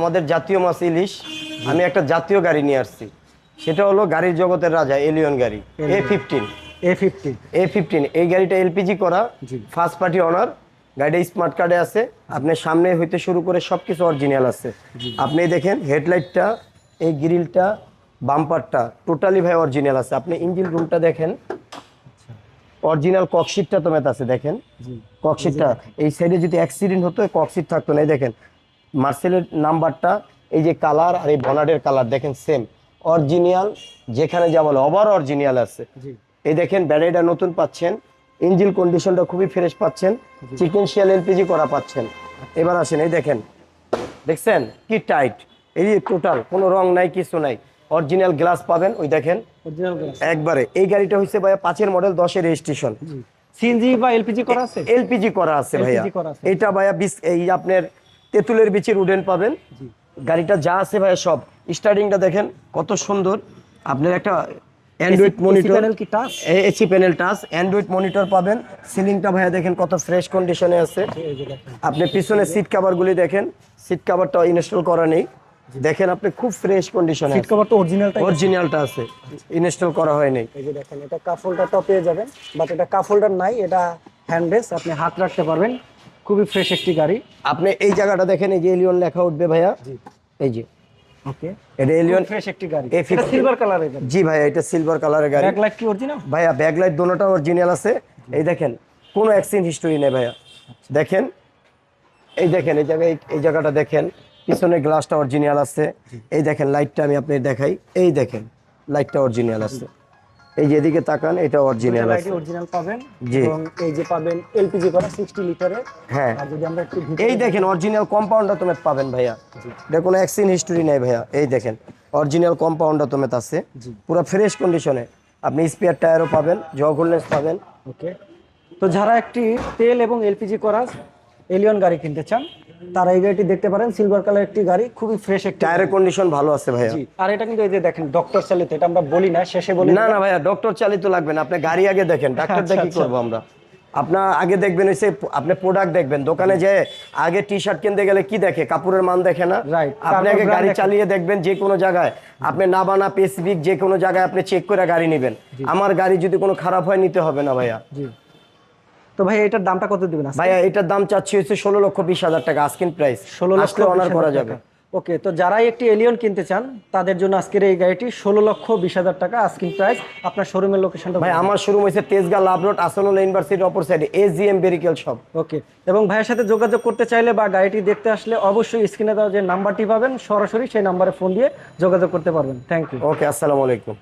আমাদের জাতীয় মাছ ইলিশ আমি একটা জাতীয় গাড়ি নিয়ে আসছি। সেটা হলো গাড়ির জগতের রাজা এলিয়ন গাড়ি A fifteen A fifteen A fifteen এই গাড়িটা এলপিজি করা ফার্স্ট পার্টি অনার গাড়িটা স্মার্ট কার্ডে আছে আপনার সামনে হইতে শুরু করে সব কিছু অরিজিনাল আছে আপনি দেখেন হেডলাইটটা এই গ্রিলটা বাম্পারটা টোটালি ভাই অরিজিনাল আছে। আপনি ইঞ্জিন রুমটা দেখেন অরিজিনাল ককশিটটা তো মেত আছে দেখেন। ককশিটটা এই সাইডে যদি অ্যাক্সিডেন্ট হতো ককশিট থাকতো না। এই দেখেন মার্সেলের নাম্বারটা এই যে কালার আর এই বনাডের কালার দেখেন সেম। অরিজিনাল যেখানে যা বলে ওভার অরিজিনাল আছে। এই দেখেন ব্যাটারিটা নতুন পাচ্ছেন ইঞ্জিন কন্ডিশনটা খুবই ফ্রেশ পাচ্ছেন চিকেন শিয়াল এলপিজি করা পাচ্ছেন। এবার আসেন এই দেখেন। দেখছেন? কি টাইট এই যে টোটাল কোনো রং নাই কিছু নাই। অরিজিনাল গ্লাস পাবেন ওই দেখেন। একবারে। এই গাড়িটা হচ্ছে ভাইয়া পাঁচের মডেল দশের রেজিস্ট্রেশন জি। সিএনজি বা এলপিজি করা আছে? এলপিজি করা আছে ভাইয়া। এটা ভাইয়া বিশ এই আপনার তেঁতুলের বিচের উডেন পাবেন। গাড়িটা যা আছে ভাইয়া সব। স্টার্টিংটা দেখেন কত সুন্দর। আপনার একটা Android monitor AC panel touch? Android monitor পাবেন। সিলিংটা ভাইয়া দেখেন কত ফ্রেশ কন্ডিশনে আছে। আপনি পিছনে সিট কাভারগুলি দেখেন। সিট কাভারটা ইনস্টল করা নেই। দেখেন আপনি খুব ফ্রেশ কন্ডিশনে সিট কভার তো অরিজিনালটাই অরিজিনালটা আছে। ইনস্টল করা হয়নি এই যে দেখেন এটা কাপ হোল্ডারটাও পেয়ে যাবেন। বাট এটা হোল্ডার নাই এটা হ্যান্ড আপনি হাত রাখতে পারবেন। খুবই ফ্রেশ একটি গাড়ি। আপনি এই জায়গাটা দেখেন এই যে এলিয়ন লেখা উঠবে ভাইয়া। জি। এই যে। ওকে এটা এলিয়ন ফ্রেশ একটি গাড়ি। A50 এটা সিলভার কালারের গাড়ি। জি ভাইয়া এটা সিলভার কালারের গাড়ি। ব্যাক লাইট কি অরিজিনাল ভাইয়া ব্যাকলাইট দোনোটা অরিজিনাল আছে। এই দেখেন কোনো অ্যাক্সিডেন্ট হিস্টোরি নেই ভাইয়া। দেখেন এই দেখেন এই জায়গায় এই জায়গাটা দেখেন পিছনে গ্লাসটা অরিজিনাল আছে। এই দেখেন লাইটটা আমি আপনি দেখাই। এই দেখেন লাইটটা অরিজিনাল আছে। এই যে এদিকে তাকান এটা অরিজিনাল আছে। অরিজিনাল পাবেন। এবং এই যে পাবেন এলপিজি করা 60 লিটারের হ্যাঁ। আর যদি আমরা একটু এই দেখেন অরিজিনাল কম্পাউন্ডটা তুমি পাবেন ভাইয়া। এটা কোনো অ্যাক্সিডেন্ট হিস্টোরি নেই ভাইয়া। এই দেখেন অরিজিনাল কম্পাউন্ডটা তুমি আছে। পুরো ফ্রেশ কন্ডিশনে আপনি স্পেয়ার টায়ারও পাবেন লেন্স পাবেন। ওকে তো যারা একটি তেল এবং এলপিজি করা এলিয়ন গাড়ি কিনতে চান তারা এই গাড়িটি দেখতে পারেন সিলভার কালার একটি গাড়ি খুবই ফ্রেশ একটি টায়ারের কন্ডিশন ভালো আছে ভাইয়া। জি আর এটা কিন্তু এই যে দেখেন ডক্টর চালিত এটা আমরা বলি না শেষে বলি না না। ভাইয়া ডক্টর চালিত লাগবে না আপনি গাড়ি আগে দেখেন ডাক্তার আচ্ছা, দেখি আচ্ছা। করব আমরা? আপনার আগে দেখবেন হচ্ছে আপনি প্রোডাক্ট দেখবেন দোকানে যে আগে টি শার্ট কিনতে গেলে কি দেখে? কাপড়ের মান দেখে না. আপনি আগে গাড়ি চালিয়ে দেখবেন যে কোনো জায়গায়। আপনি নাবানা পেসিফিক যে কোনো জায়গায় আপনি চেক করে গাড়ি নেবেন। আমার গাড়ি যদি কোনো খারাপ হয় নিতে হবে না ভাইয়া। জি। তো ভাই এটার দামটা কত দিবেন? ভাইয়া এটার দাম চাচ্ছি হচ্ছে ষোলো লক্ষ বিশ হাজার টাকা আস্কিন প্রাইস ষোলো লক্ষ অনার করা যাবে। ওকে তো যারাই একটি এলিয়ন কিনতে চান তাদের জন্য আজকের এই গাড়িটি ষোলো লক্ষ বিশ হাজার টাকা আস্কিং প্রাইস আপনার শোরুমের লোকেশনটা ভাই আমার শুরু হয়েছে তেজগাঁ লাভ রোড আসনুল ইউনিভার্সিটির অপর সাইডে এস জি এম বেরিকেল শপ ওকে এবং ভাইয়ের সাথে যোগাযোগ করতে চাইলে বা গাড়িটি দেখতে আসলে অবশ্যই স্ক্রিনে দেওয়া যে নাম্বারটি পাবেন সরাসরি সেই নাম্বারে ফোন দিয়ে যোগাযোগ করতে পারবেন। থ্যাংক ইউ ওকে আসসালামু আলাইকুম।